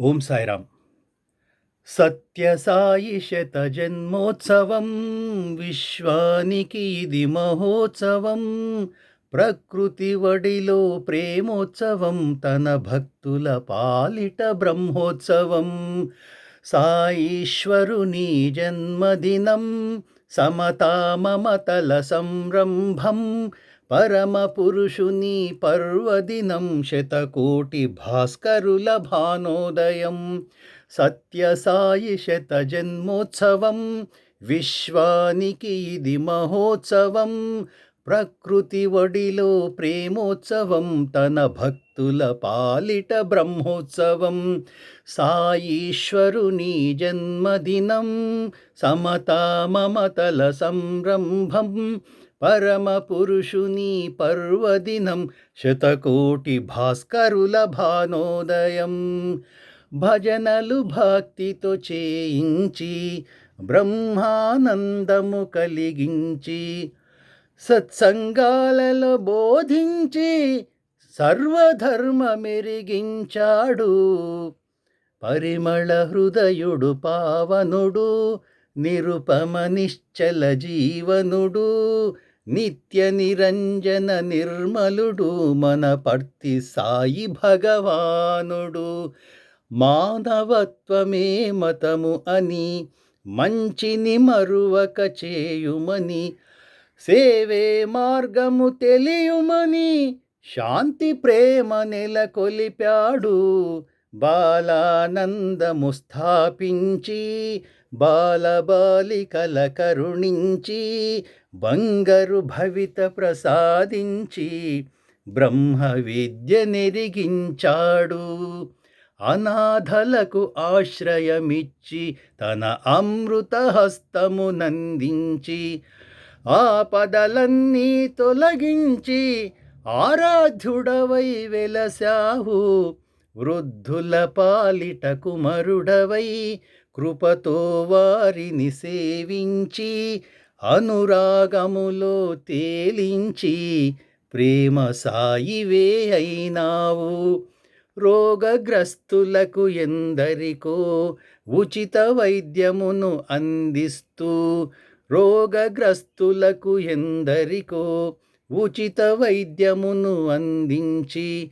ఓం సాయిరామ్. సత్యసాయి శత జన్మోత్సవం విశ్వానికి ఇది మహోత్సవం ప్రకృతి వడిలో ప్రేమోత్సవం తన భక్తుల పాలిట బ్రహ్మోత్సవం. సాయీశ్వరుని జన్మదినం సమతా మమతల సంరంభం పరమపురుషుని పర్వదినం శతకోటి భాస్కరుల భానోదయం. సత్యసాయి శత జన్మోత్సవం విశ్వానికి ఇది మహోత్సవం. ప్రకృతి ఒడిలో ప్రేమోత్సవం తన భక్తుల పాలిట బ్రహ్మోత్సవం. సాయీశ్వరుని జన్మదినం సమతా మమతల సంరంభం. పరమపురుషుని పర్వదినం శతకోటి భాస్కరుల భానోదయం. భజనలు భక్తితో చేయించి బ్రహ్మానందము కలిగించి సత్సంగాలలో బోధించి సర్వధర్మ మెరిగించాడు. పరిమళ హృదయుడు పావనుడు నిరుపమ నిశ్చల జీవనుడు నిత్య నిరంజన నిర్మలుడు మన పర్తి సాయి భగవానుడు. మానవత్వమే మతము అని మంచిని మరువక చేయుమని సేవే మార్గము తెలియుమని శాంతి ప్రేమ నెలకొలిపాడు. బాలానందము స్థాపించి బాలబాలికల కరుణించి బంగరు భవిత ప్రసాదించి బ్రహ్మ విద్య నెరిగించాడు. అనాథలకు ఆశ్రయమిచ్చి తన అమృత హస్తము నందించి ఆపదలన్నీ తొలగించి ఆరాధ్యుడవై వెలసావు వృద్ధుల పాలిట కుమరుడవై కృపతో వారిని సేవించి అనురాగములో తేలించి ప్రేమ సాయివే అయినావు. రోగగ్రస్తులకు ఎందరికో ఉచిత వైద్యమును అందిస్తూ రోగగ్రస్తులకు ఎందరికో ఉచిత వైద్యమును అందించి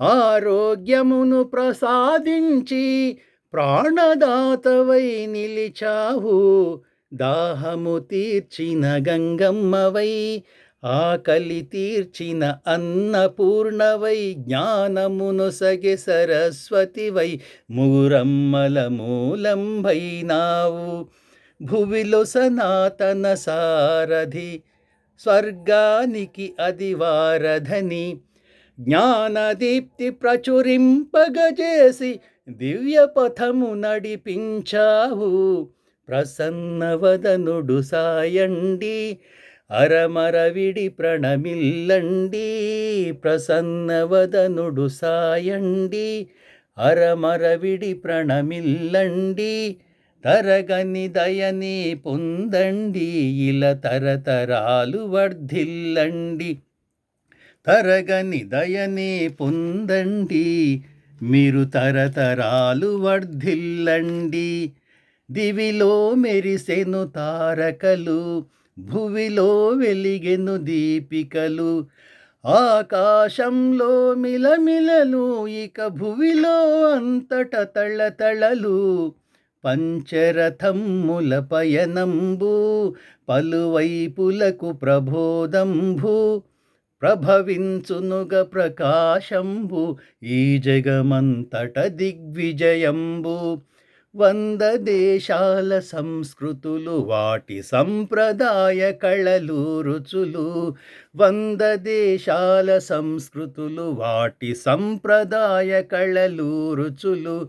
ఆరోగ్యమును ప్రసాదించి ప్రాణదాతవై నిలిచావు. దాహము తీర్చిన గంగమ్మవై ఆకలి తీర్చిన అన్నపూర్ణవై జ్ఞానమును సగె సరస్వతివై మూరమ్మల మూలంభైనావు భువిలో సనాతన సారథి స్వర్గానికి అదివారధని జ్ఞానదీప్తి ప్రచురింపగజేసి దివ్య పథము నడిపించావు. ప్రసన్నవదనుడు సాయండి అరమరవిడి ప్రణమిల్లండి ప్రసన్నవదనుడు సాయండి అరమరవిడి ప్రణమిల్లండి తరగని దయని పొందండి ఇలా తరతరాలు వర్ధిల్లండి. తరగని దయని పొందండి మీరు తరతరాలు వర్ధిల్లండి. దివిలో మెరిసెను తారకలు భువిలో వెలిగెను దీపికలు. ఆకాశంలో మిలమిలలు ఇక భువిలో అంతట తళతళలు. పంచరథమ్ముల పయనంబు పలువైపులకు ప్రబోధంభు ప్రభవించునుగ ప్రకాశంబు ఈ జగమంతట దిగ్విజయంబు. వంద దేశాల సంస్కృతులు వాటి సంప్రదాయ కళలు రుచులు. వంద దేశాల సంస్కృతులు వాటి సంప్రదాయ కళలు రుచులు.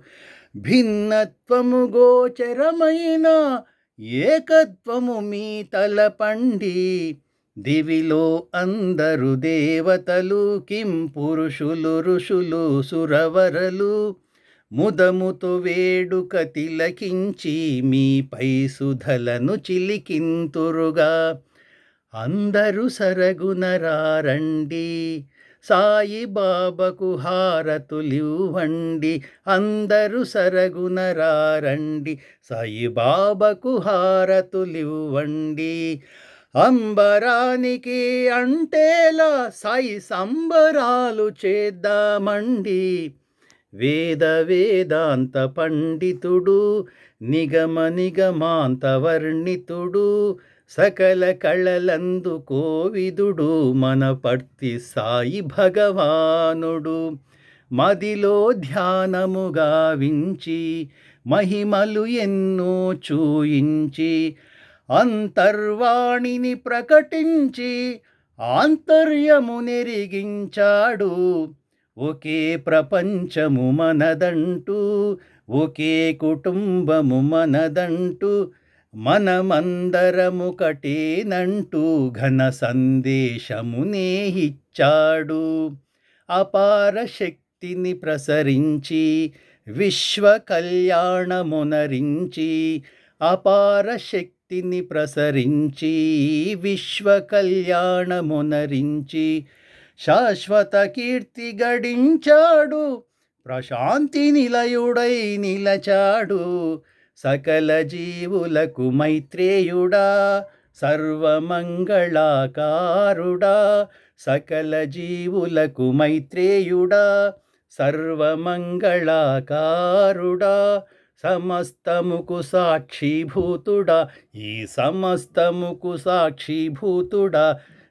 భిన్నత్వము గోచరమైన ఏకత్వము మీ తలపండి. దివిలో అందరు దేవతలు కిం పురుషులు ఋషులు సురవరలు. ముదముతో వేడుక తిలకించి మీపై సుధలను చిలికింతురుగా. అందరూ సరగునరారండి సాయిబాబాకు హారతులివ్వండి. అందరూ సరగునరారండి సాయిబాబాకు హారతులివ్వండి. అంబరానికి అంటేలా సాయి సంబరాలు చేద్దామండి. వేద వేదాంత పండితుడు నిగమ నిగమాంత వర్ణితుడు సకల కళలందు కోవిదుడు మన పర్తి సాయి భగవానుడు. మదిలో ధ్యానము గావించి మహిమలు ఎన్నో చూయించి అంతర్వాణిని ప్రకటించి ఆంతర్యము నెరిగించాడు ఒకే ప్రపంచము మనదంటూ ఒకే కుటుంబము మనదంటూ మనమందరము కటేనంటూ ఘన సందేశమునే ఇచ్చాడు అపార శక్తిని ప్రసరించి విశ్వ కళ్యాణమునరించి అపార శక్తిని ప్రసరించి విశ్వ కళ్యాణమునరించి శాశ్వత కీర్తి గడించాడు ప్రశాంతి నిలయుడై నిలచాడు సకల జీవులకు మైత్రేయుడా సర్వమంగళాకారుడా సకల జీవులకు మైత్రేయుడా సర్వమంగళాకారుడా సమస్తముకు సాక్షిభూతుడా ఈ సమస్తముకు సాక్షిభూతుడా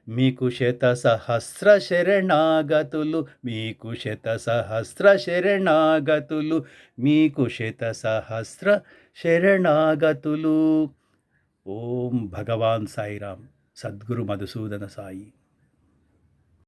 మీకు శత సహస్ర శరణాగతులు మీకు శత సహస్ర శరణాగతులు మీకు శత సహస్ర శరణాగతులు ఓం భగవాన్ సాయిరామ్. సద్గురు మధుసూదన సాయి.